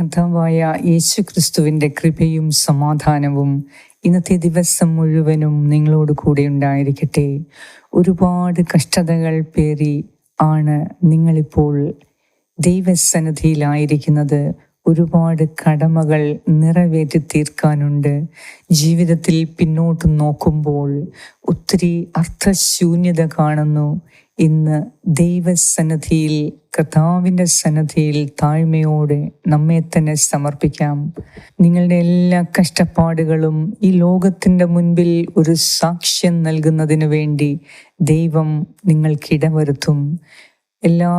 കഥാവായ യേശു ക്രിസ്തുവിന്റെ കൃപയും സമാധാനവും ഇന്നത്തെ ദിവസം മുഴുവനും നിങ്ങളോട് കൂടെ ഉണ്ടായിരിക്കട്ടെ. ഒരുപാട് കഷ്ടതകൾ പേറി ആണ് നിങ്ങളിപ്പോൾ ദൈവസന്നിധിയിലായിരിക്കുന്നത്. ഒരുപാട് കടമകൾ നിറവേറ്റി തീർക്കാനുണ്ട്. ജീവിതത്തിൽ പിന്നോട്ട് നോക്കുമ്പോൾ ഒത്തിരി അർത്ഥശൂന്യത കാണുന്നു. ഇന്ന് ദൈവസന്നിധിയിൽ കർത്താവിന്റെ സന്നദ്ധിയിൽ താഴ്മയോടെ നമ്മെ തന്നെ സമർപ്പിക്കാം. നിങ്ങളുടെ എല്ലാ കഷ്ടപ്പാടുകളും ഈ ലോകത്തിന്റെ മുൻപിൽ ഒരു സാക്ഷ്യം നൽകുന്നതിന് വേണ്ടി ദൈവം നിങ്ങൾക്കിടവരുത്തും എല്ലാ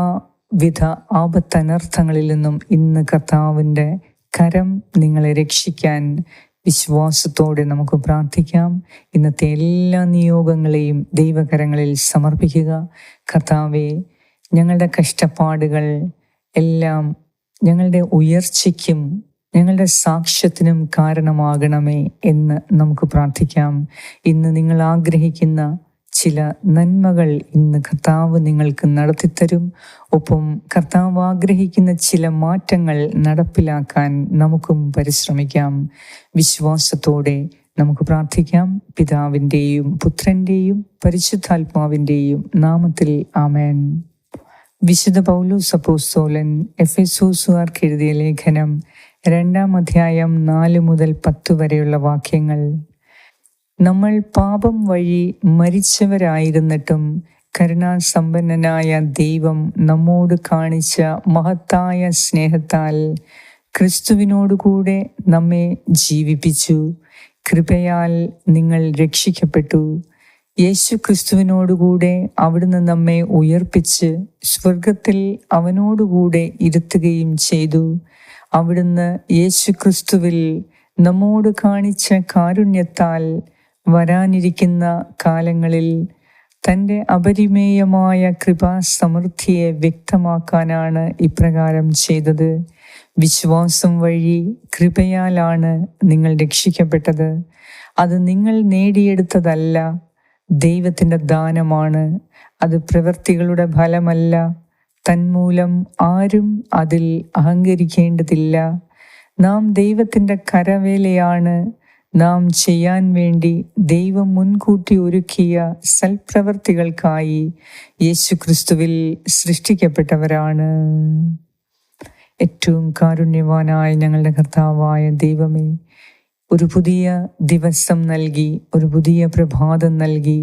വിധ ആപത്തനർത്ഥങ്ങളിൽ നിന്നും ഇന്ന് കർത്താവിന്റെ കരം നിങ്ങളെ രക്ഷിക്കാൻ വിശ്വാസത്തോടെ നമുക്ക് പ്രാർത്ഥിക്കാം. ഇന്നത്തെ എല്ലാ നിയോഗങ്ങളെയും ദൈവകരങ്ങളിൽ സമർപ്പിക്കുക. കർത്താവെ ഞങ്ങളുടെ കഷ്ടപ്പാടുകൾ എല്ലാം ഞങ്ങളുടെ ഉയർച്ചയ്ക്കും ഞങ്ങളുടെ സാക്ഷ്യത്തിനും കാരണമാകണമേ എന്ന് നമുക്ക് പ്രാർത്ഥിക്കാം. ഇന്ന് നിങ്ങൾ ആഗ്രഹിക്കുന്ന ചില നന്മകൾ ഇന്ന് കർത്താവ് നിങ്ങൾക്ക് നടത്തിത്തരും. ഒപ്പം കർത്താവ് ആഗ്രഹിക്കുന്ന ചില മാറ്റങ്ങൾ നടപ്പിലാക്കാൻ നമുക്കും പരിശ്രമിക്കാം. വിശ്വാസത്തോടെ നമുക്ക് പ്രാർത്ഥിക്കാം. പിതാവിന്റെയും പുത്രന്റെയും പരിശുദ്ധാത്മാവിന്റെയും നാമത്തിൽ ആമേൻ. വിശുദ്ധ പൗലു സപ്പോസ്തോലൻ എഫ് എസോസുകാർക്ക് എഴുതിയ ലേഖനം രണ്ടാം അധ്യായം നാല് മുതൽ പത്ത് വരെയുള്ള വാക്യങ്ങൾ. നമ്മൾ പാപം വഴി മരിച്ചവരായിരുന്നിട്ടും കരുണാസമ്പന്നനായ ദൈവം നമ്മോട് കാണിച്ച മഹത്തായ സ്നേഹത്താൽ ക്രിസ്തുവിനോടുകൂടെ നമ്മെ ജീവിപ്പിച്ചു. കൃപയാൽ നിങ്ങൾ രക്ഷിക്കപ്പെട്ടു. യേശു ക്രിസ്തുവിനോടുകൂടെ അവിടുന്ന് നമ്മെ ഉയർപ്പിച്ച് സ്വർഗത്തിൽ അവനോടുകൂടെ ഇരുത്തുകയും ചെയ്തു. അവിടുന്ന് യേശു ക്രിസ്തുവിൽ നമ്മോട് കാണിച്ച കാരുണ്യത്താൽ വരാനിരിക്കുന്ന കാലങ്ങളിൽ തന്റെ അപരിമേയമായ കൃപാസമൃദ്ധിയെ വ്യക്തമാക്കാനാണ് ഇപ്രകാരം ചെയ്തത്. വിശ്വാസം വഴി കൃപയാലാണ് നിങ്ങൾ രക്ഷിക്കപ്പെട്ടത്. അത് നിങ്ങൾ നേടിയെടുത്തതല്ല ദൈവത്തിന്റെ ദാനമാണ്. അത് പ്രവൃത്തികളുടെ ഫലമല്ല. തന്മൂലം ആരും അതിൽ അഹങ്കരിക്കേണ്ടതില്ല. നാം ദൈവത്തിന്റെ കരവേലയാണ് നാം ചെയ്യാൻ വേണ്ടി ദൈവം മുൻകൂട്ടി ഒരുക്കിയ സൽപ്രവർത്തികൾക്കായി യേശു ക്രിസ്തുവിൽ സൃഷ്ടിക്കപ്പെട്ടവരാണ്. ഏറ്റവും കാരുണ്യവാനായ ഞങ്ങളുടെ കർത്താവായ ദൈവമേ ഒരു പുതിയ ദിവസം നൽകി ഒരു പുതിയ പ്രഭാതം നൽകി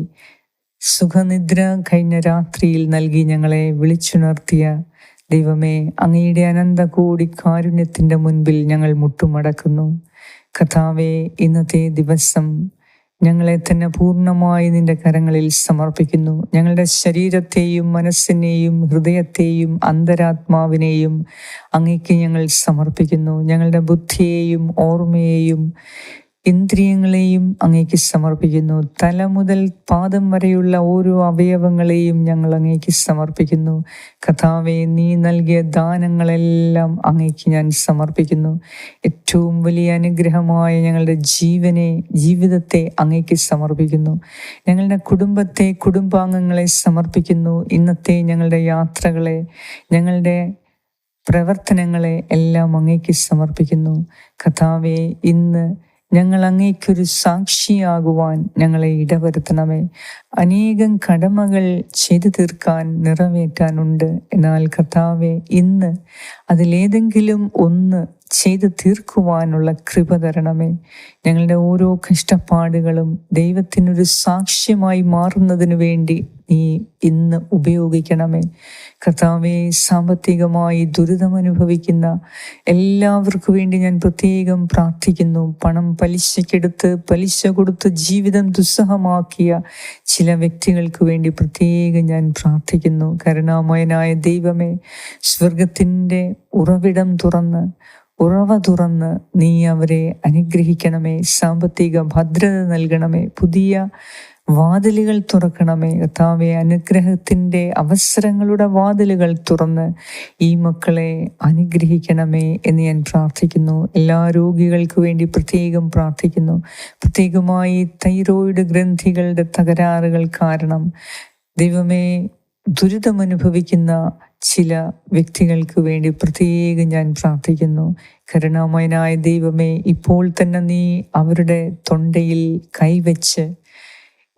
സുഖനിദ്ര കഴിഞ്ഞ രാത്രിയിൽ നൽകി ഞങ്ങളെ വിളിച്ചുണർത്തിയ ദൈവമേ അങ്ങയുടെ അനന്ത കോടി കാരുണ്യത്തിന്റെ മുൻപിൽ ഞങ്ങൾ മുട്ടുമടക്കുന്നു. കഥാവെ ഇന്നത്തെ ദിവസം ഞങ്ങളെ തന്നെ പൂർണമായി നിന്റെ കരങ്ങളിൽ സമർപ്പിക്കുന്നു. ഞങ്ങളുടെ ശരീരത്തെയും മനസ്സിനെയും ഹൃദയത്തെയും അന്തരാത്മാവിനെയും അങ്ങേക്ക് ഞങ്ങൾ സമർപ്പിക്കുന്നു. ഞങ്ങളുടെ ബുദ്ധിയെയും ഓർമ്മയെയും ഇന്ദ്രിയങ്ങളെയും അങ്ങേക്ക് സമർപ്പിക്കുന്നു. തല മുതൽ പാദം വരെയുള്ള ഓരോ അവയവങ്ങളെയും ഞങ്ങൾ അങ്ങേക്ക് സമർപ്പിക്കുന്നു. കഥാവെ നീ നൽകിയ ദാനങ്ങളെല്ലാം അങ്ങേക്ക് ഞാൻ സമർപ്പിക്കുന്നു. ഏറ്റവും വലിയ അനുഗ്രഹമായ ഞങ്ങളുടെ ജീവനെ ജീവിതത്തെ അങ്ങേക്ക് സമർപ്പിക്കുന്നു. ഞങ്ങളുടെ കുടുംബത്തെ കുടുംബാംഗങ്ങളെ സമർപ്പിക്കുന്നു. ഇന്നത്തെ ഞങ്ങളുടെ യാത്രകളെ ഞങ്ങളുടെ പ്രവർത്തനങ്ങളെ എല്ലാം അങ്ങേക്ക് സമർപ്പിക്കുന്നു. കഥാവെ ഇന്ന് ഞങ്ങൾ അങ്ങേക്കൊരു സാക്ഷിയാകുവാൻ ഞങ്ങളെ ഇടവരുത്തണമേ. അനേകം കടമകൾ ചെയ്തു തീർക്കാൻ നിറവേറ്റാനുണ്ട് എന്നാൽ കർത്താവെ ഇന്ന് അതിലേതെങ്കിലും ഒന്ന് ചെയ്തു തീർക്കുവാനുള്ള കൃപ തരണമേ. ഞങ്ങളുടെ ഓരോ കഷ്ടപ്പാടുകളും ദൈവത്തിനൊരു സാക്ഷ്യമായി മാറുന്നതിന് വേണ്ടി നീ ഇന്ന് ഉപയോഗിക്കണമേ. കർത്താവെ സാമ്പത്തികമായി ദുരിതമനുഭവിക്കുന്ന എല്ലാവർക്കു വേണ്ടി ഞാൻ പ്രത്യേകം പ്രാർത്ഥിക്കുന്നു. പണം പലിശക്കെടുത്ത് പലിശ കൊടുത്ത് ജീവിതം ദുസ്സഹമാക്കിയ ചില വ്യക്തികൾക്ക് വേണ്ടി പ്രത്യേകം ഞാൻ പ്രാർത്ഥിക്കുന്നു. കരുണാമയനായ ദൈവമേ സ്വർഗത്തിന്റെ ഉറവിടം തുറന്ന് ഉറവ തുറന്ന് നീ അവരെ അനുഗ്രഹിക്കണമേ സാമ്പത്തിക ഭദ്രത നൽകണമേ പുതിയ വാതിലുകൾ തുറക്കണമേ. കർത്താവെ അനുഗ്രഹത്തിന്റെ അവസരങ്ങളുടെ വാതിലുകൾ തുറന്ന് ഈ മക്കളെ അനുഗ്രഹിക്കണമേ എന്ന് ഞാൻ പ്രാർത്ഥിക്കുന്നു. എല്ലാ രോഗികൾക്ക് വേണ്ടി പ്രത്യേകം പ്രാർത്ഥിക്കുന്നു. പ്രത്യേകമായി തൈറോയിഡ് ഗ്രന്ഥികളുടെ തകരാറുകൾ കാരണം ദൈവമേ ദുരിതമനുഭവിക്കുന്ന ചില വ്യക്തികൾക്ക് വേണ്ടി പ്രത്യേകം ഞാൻ പ്രാർത്ഥിക്കുന്നു. കരുണാമയനായ ദൈവമേ ഇപ്പോൾ തന്നെ നീ അവരുടെ തൊണ്ടയിൽ കൈവച്ച്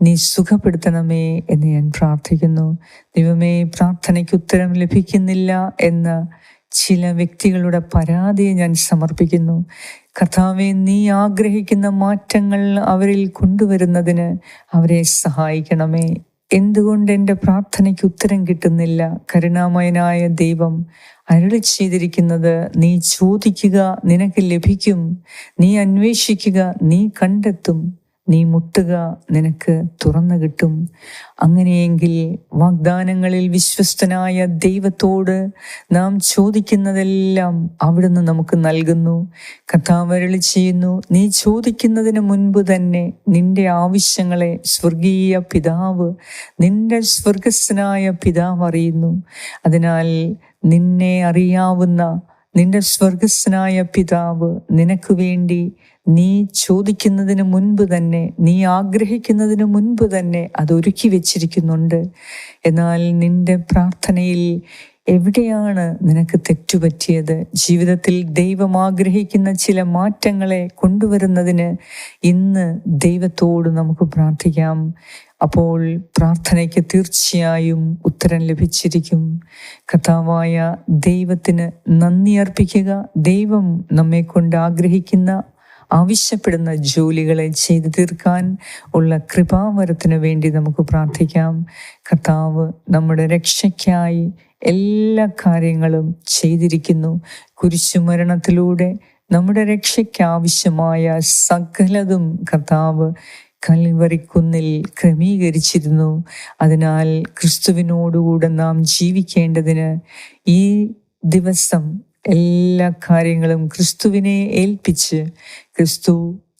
നീ സുഖപ്പെടുത്തണമേ എന്ന് ഞാൻ പ്രാർത്ഥിക്കുന്നു. ദൈവമേ പ്രാർത്ഥനയ്ക്ക് ഉത്തരം ലഭിക്കുന്നില്ല എന്ന ചില വ്യക്തികളുടെ പരാതിയെ ഞാൻ സമർപ്പിക്കുന്നു. കർത്താവെ നീ ആഗ്രഹിക്കുന്ന മാറ്റങ്ങൾ അവരിൽ കൊണ്ടുവരുന്നതിന് അവരെ സഹായിക്കണമേ. എന്തുകൊണ്ട് എന്റെ പ്രാർത്ഥനയ്ക്ക് ഉത്തരം കിട്ടുന്നില്ല? കരുണാമയനായ ദൈവം അരുളി ചെയ്തിരിക്കുന്നത് നീ ചോദിക്കുക നിനക്ക് ലഭിക്കും. നീ അന്വേഷിക്കുക നീ കണ്ടെത്തും. നീ മുട്ടുക നിനക്ക് തുറന്നു കിട്ടും. അങ്ങനെയെങ്കിൽ വാഗ്ദാനങ്ങളിൽ വിശ്വസ്തനായ ദൈവത്തോട് നാം ചോദിക്കുന്നതെല്ലാം അവിടുന്ന് നമുക്ക് നൽകുന്നു. കഥാവരളി ചെയ്യുന്നു നീ ചോദിക്കുന്നതിന് മുൻപ് തന്നെ നിന്റെ ആവശ്യങ്ങളെ സ്വർഗീയ പിതാവ് നിന്റെ സ്വർഗസ്വനായ പിതാവ് അറിയുന്നു. അതിനാൽ നിന്നെ അറിയാവുന്ന നിന്റെ സ്വർഗസ്വനായ പിതാവ് നിനക്ക് വേണ്ടി നീ ചോദിക്കുന്നതിന് മുൻപ് തന്നെ നീ ആഗ്രഹിക്കുന്നതിന് മുൻപ് തന്നെ അത് ഒരുക്കി വെച്ചിരിക്കുന്നുണ്ട്. എന്നാൽ നിന്റെ പ്രാർത്ഥനയിൽ എവിടെയാണ് നിനക്ക് തെറ്റുപറ്റിയത്? ജീവിതത്തിൽ ദൈവം ആഗ്രഹിക്കുന്ന ചില മാറ്റങ്ങളെ കൊണ്ടുവരുന്നതിന് ഇന്ന് ദൈവത്തോട് നമുക്ക് പ്രാർത്ഥിക്കാം. അപ്പോൾ പ്രാർത്ഥനയ്ക്ക് തീർച്ചയായും ഉത്തരം ലഭിച്ചിരിക്കും. കഥാവായ ദൈവത്തിന് നന്ദി അർപ്പിക്കുക. ദൈവം നമ്മെ കൊണ്ട് ആഗ്രഹിക്കുന്ന ആവശ്യപ്പെടുന്ന ജോലികളെ ചെയ്തു തീർക്കാൻ ഉള്ള കൃപാവരത്തിന് വേണ്ടി നമുക്ക് പ്രാർത്ഥിക്കാം. കർത്താവ് നമ്മുടെ രക്ഷയ്ക്കായി എല്ലാ കാര്യങ്ങളും ചെയ്തിരിക്കുന്നു. കുരിശുമരണത്തിലൂടെ നമ്മുടെ രക്ഷയ്ക്കാവശ്യമായ സകലതും കർത്താവ് കൽവറിക്കുന്നിൽ ക്രമീകരിച്ചിരുന്നു. അതിനാൽ ക്രിസ്തുവിനോടുകൂടെ നാം ജീവിക്കേണ്ടതിന് ഈ ദിവസം എല്ലാ കാര്യങ്ങളും ക്രിസ്തുവിനെ ഏൽപ്പിച്ച് ക്രിസ്തു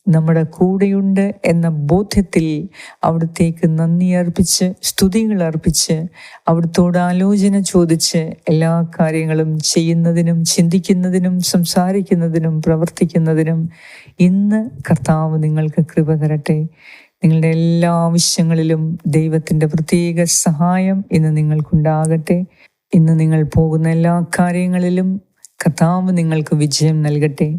നമ്മുടെ കൂടെയുണ്ട് എന്ന ബോധ്യത്തിൽ അവിടത്തേക്ക് നന്ദി അർപ്പിച്ച് സ്തുതികൾ അർപ്പിച്ച് അവിടുത്തോട് ആലോചന ചോദിച്ച് എല്ലാ കാര്യങ്ങളും ചെയ്യുന്നതിനും ചിന്തിക്കുന്നതിനും സംസാരിക്കുന്നതിനും പ്രവർത്തിക്കുന്നതിനും ഇന്ന് കർത്താവ് നിങ്ങൾക്ക് കൃപ തരട്ടെ. നിങ്ങളുടെ എല്ലാ ആവശ്യങ്ങളിലും ദൈവത്തിന്റെ പ്രത്യേക സഹായം ഇന്ന് നിങ്ങൾക്കുണ്ടാകട്ടെ. ഇന്ന് നിങ്ങൾ പോകുന്ന എല്ലാ കാര്യങ്ങളിലും കർത്താവ് നിങ്ങൾക്ക് വിജയം നൽകട്ടെ.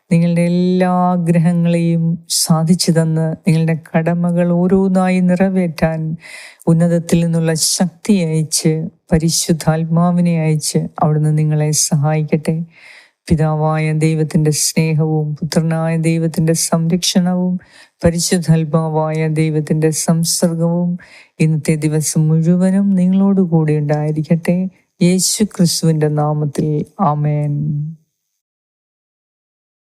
നിങ്ങളുടെ എല്ലാ ആഗ്രഹങ്ങളെയും സാധിച്ചു തന്ന് നിങ്ങളുടെ കടമകൾ ഓരോന്നായി നിറവേറ്റാൻ ഉന്നതത്തിൽ നിന്നുള്ള ശക്തി അയച്ച് പരിശുദ്ധാത്മാവിനെ അയച്ച് അവിടുന്ന് നിങ്ങളെ സഹായിക്കട്ടെ. പിതാവായ ദൈവത്തിന്റെ സ്നേഹവും പുത്രനായ ദൈവത്തിന്റെ സംരക്ഷണവും പരിശുദ്ധാത്മാവായ ദൈവത്തിന്റെ സംസർഗവും ഇന്നത്തെ ദിവസം മുഴുവനും നിങ്ങളോടുകൂടി ഉണ്ടായിരിക്കട്ടെ. യേശു ക്രിസ്തുവിന്റെ നാമത്തിൽ ആമേൻ.